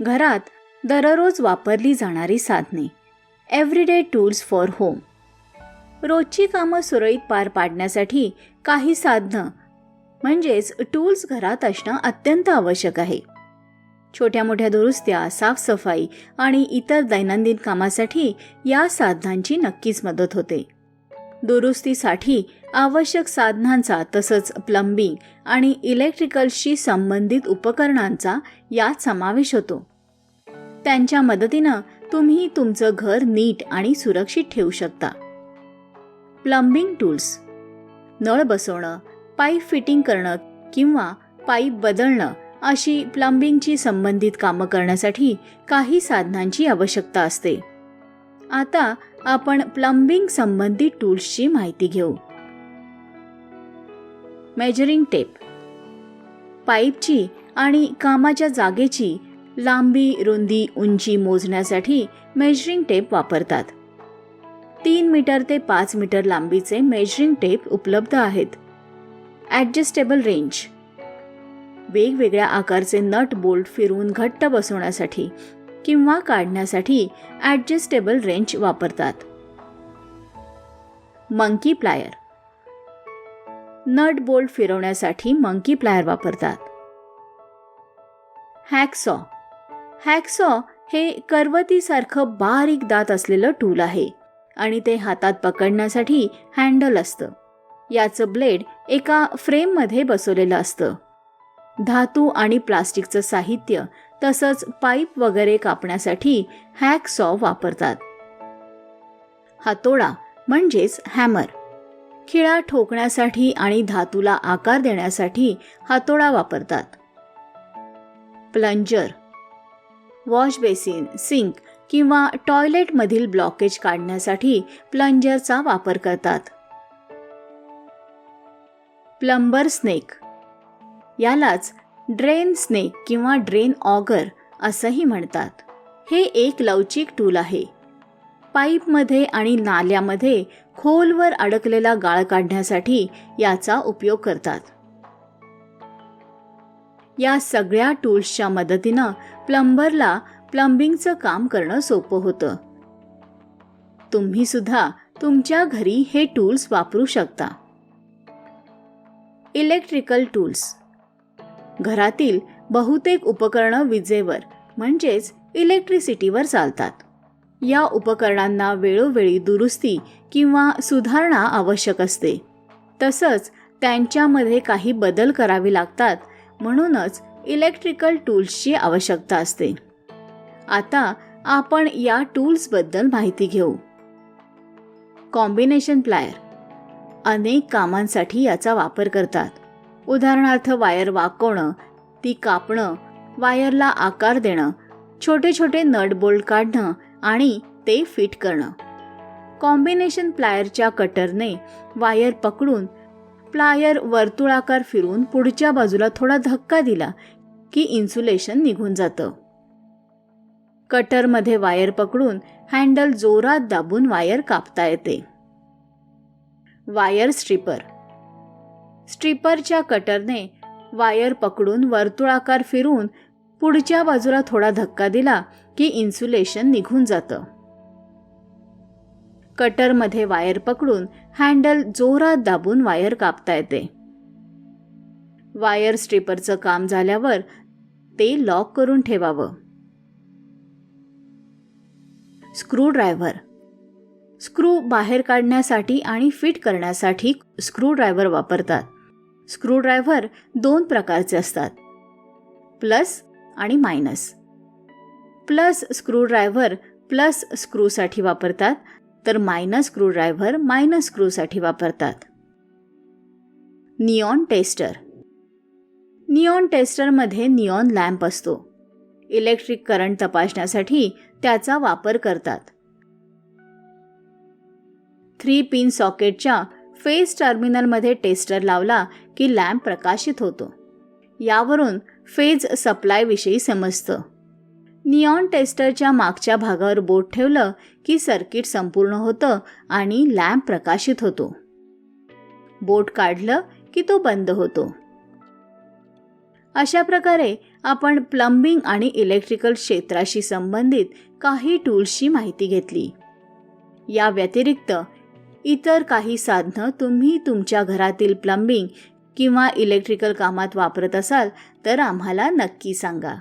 घरात दररोज वापरली जाणारी साधने. एव्हरीडे टूल्स फॉर होम रोजची कामं सुरळीत पार पाडण्यासाठी काही साधनं म्हणजेच टूल्स घरात असणं अत्यंत आवश्यक आहे. छोट्या मोठ्या दुरुस्त्या साफसफाई आणि इतर दैनंदिन कामासाठी या साधनांची नक्कीच मदत होते. दुरुस्तीसाठी आवश्यक साधनांचा तसंच प्लंबिंग आणि इलेक्ट्रिकल्सशी संबंधित उपकरणांचा यात समावेश होतो. त्यांच्या मदतीनं तुम्ही तुमचं घर नीट आणि सुरक्षित ठेवू शकता. Plumbing tools. नळ बसवणं पाईप फिटिंग करणं किंवा पाईप बदलणं अशी प्लंबिंगची संबंधित कामं करण्यासाठी काही साधनांची आवश्यकता असते. आता आपण प्लंबिंग संबंधित टूल्सची माहिती घेऊ. Measuring tape. पाईपची आणि कामाच्या जागेची लांबी रुंदी उंची मोजण्यासाठी मेजरिंग टेप वापरतात. तीन मीटर ते पाच मीटर लांबीचे मेजरिंग टेप उपलब्ध आहेत. ॲडजस्टेबल रेंज वेगवेगळ्या आकारचे नट बोल्ट फिरवून घट्ट बसवण्यासाठी किंवा काढण्यासाठी ॲडजस्टेबल रेंज वापरतात. मंकी प्लायर नट बोल्ट फिरवण्यासाठी मंकी प्लायर वापरतात. हॅकसॉ हॅक्सॉ हे करवतीसारखं बारीक दात असलेलं टूल आहे आणि ते हातात पकडण्यासाठी हँडल असतं. याचं ब्लेड एका फ्रेममध्ये बसवलेलं असतं. धातू आणि प्लास्टिकचं साहित्य तसंच पाईप वगैरे कापण्यासाठी हॅक्सॉ वापरतात. हातोडा म्हणजेच हॅमर. खिळा ठोकण्यासाठी आणि धातूला आकार देण्यासाठी हातोडा वापरतात. प्लंजर वॉश बेसिन सिंक किंवा टॉयलेटमधील ब्लॉकेज काढण्यासाठी प्लंजरचा वापर करतात. Plumber snake. यालाच ड्रेन स्नेक किंवा ड्रेन ऑगर असंही म्हणतात. हे एक लवचिक टूल आहे. पाईपमध्ये आणि नाल्यामध्ये खोलवर अडकलेला गाळ काढण्यासाठी याचा उपयोग करतात. या सगळ्या टूल्सच्या मदतीनं प्लंबरला प्लंबिंगचं काम करणं सोपं होतं. तुम्ही सुद्धा तुमच्या घरी हे टूल्स वापरू शकता. Electrical tools. घरातील बहुतेक उपकरणं विजेवर म्हणजेच इलेक्ट्रिसिटीवर चालतात. या उपकरणांना वेळोवेळी दुरुस्ती किंवा सुधारणा आवश्यक असते. तसंच त्यांच्यामध्ये काही बदल करावे लागतात म्हणूनच इलेक्ट्रिकल टूल्सची आवश्यकता असते. आता आपण या टूल्सबद्दल माहिती घेऊ. कॉम्बिनेशन प्लायर अनेक कामांसाठी याचा वापर करतात. उदाहरणार्थ वायर वाकवणं ती कापणं वायरला आकार देणं छोटे छोटे नट बोल्ट काढणं आणि ते फिट करणं. कॉम्बिनेशन प्लायरच्या कटरने वायर पकडून प्लायर वर्तुळाकार फिरून पुढच्या बाजूला थोडा धक्का दिला की इन्सुलेशन निघून जातं. कटरमध्ये वायर पकडून हँडल जोरात दाबून वायर कापता येते. Wire stripper. स्ट्रिपरच्या कटरने वायर पकडून वर्तुळाकार फिरून पुढच्या बाजूला थोडा धक्का दिला की इन्सुलेशन निघून जातं. कटरमध्ये वायर पकडून हँडल जोरात दाबून वायर कापता येते. वायर स्ट्रिपरचं काम झाल्यावर ते लॉक करून ठेवावं. स्क्रूड्रायव्हर. स्क्रू बाहेर काढण्यासाठी आणि फिट करण्यासाठी स्क्रूड्रायव्हर वापरतात. स्क्रूड्रायव्हर दोन प्रकारचे असतात. प्लस आणि मायनस. प्लस स्क्रूड्रायव्हर प्लस स्क्रूसाठी वापरतात. तर मायनस स्क्रू ड्रायव्हर मायनस स्क्रूसाठी वापरतात. Neon tester. निऑन टेस्टरमध्ये निऑन लॅम्प असतो. इलेक्ट्रिक करंट तपासण्यासाठी त्याचा वापर करतात. थ्री पिन सॉकेटच्या फेस टर्मिनलमध्ये टेस्टर लावला की लॅम्प प्रकाशित होतो. यावरून फेज सप्लायविषयी समजतं. निऑन टेस्टरच्या मागच्या भागावर बोट ठेवलं की सर्किट संपूर्ण होतं आणि लॅम्प प्रकाशित होतो. बोट काढलं की तो बंद होतो. अशा प्रकारे आपण प्लंबिंग आणि इलेक्ट्रिकल क्षेत्राशी संबंधित काही टूल्सची माहिती घेतली. या व्यतिरिक्त इतर काही साधनं तुम्ही तुमच्या घरातील प्लंबिंग किंवा इलेक्ट्रिकल कामात वापरत असाल तर आम्हाला नक्की सांगा.